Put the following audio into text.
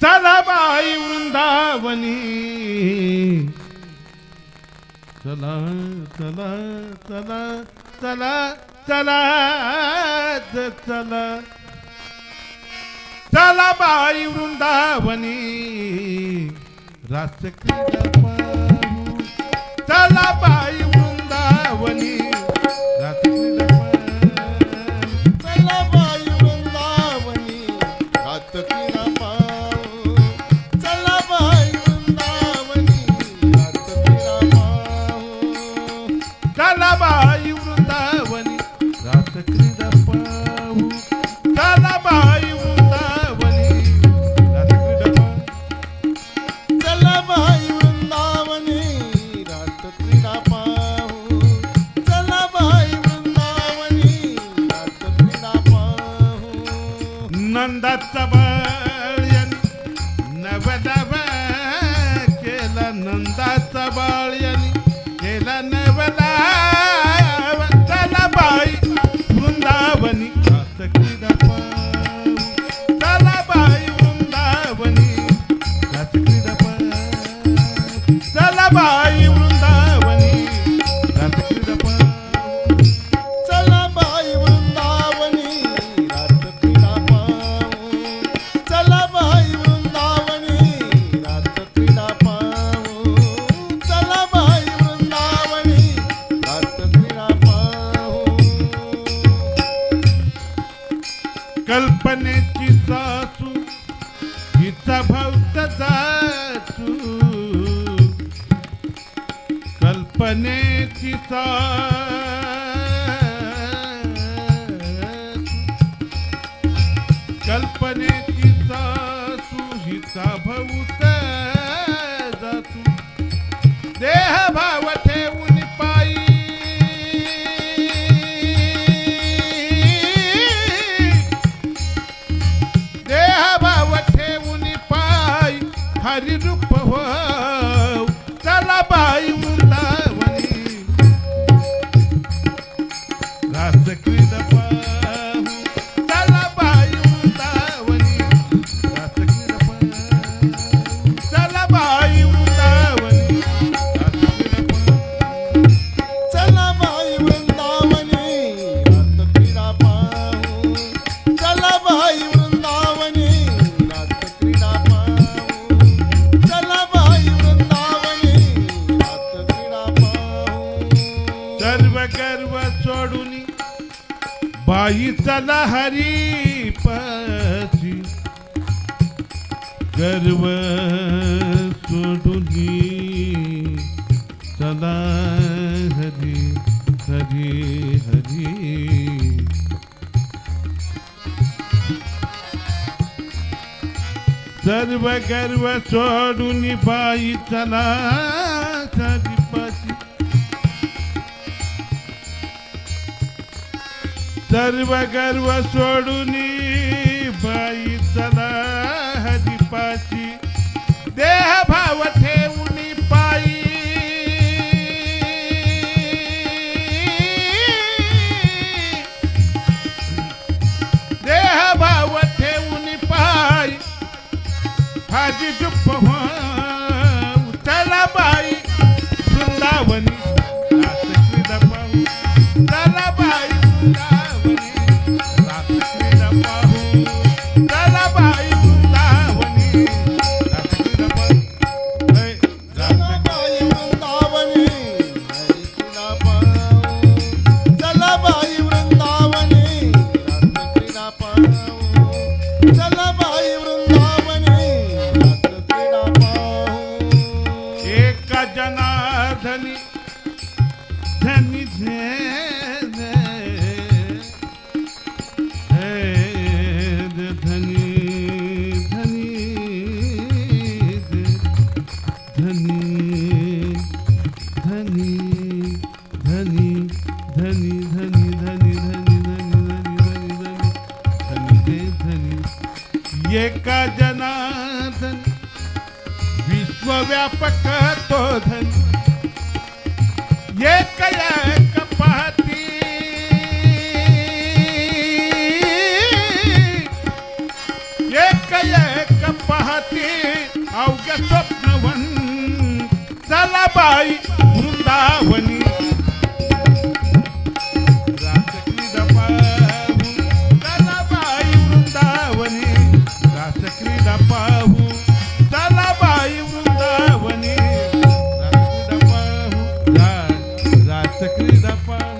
चला बाई वृंदावनी. चला चला चला चला चला चला. चला बाई वृंदावनी. राष्ट्रक्रीडा that सासू हिचा भक्त कल्पने कल्पनेची कल्पने कल्पनेची सासू हिचा भक्त देह भाव भारी रूप हो चला बाई मुलावणी रास्त कृपा आई चला हरी पाची. गर्व सोडून चला हरी हरी हरी. सर्व गर्व सोडून पायी चला సర్వగర్వ సోడుని का जनाधनी धनी धनी धनी धनी धनी धनी धनी धनी धनी धनी धनी धनी धनी धनी धनी धनी ये का जना विश्वव्यापक तो धन एक कपाती एक कपाती अवघ्या स्वप्नवन. चला बाई. Você querida, pai.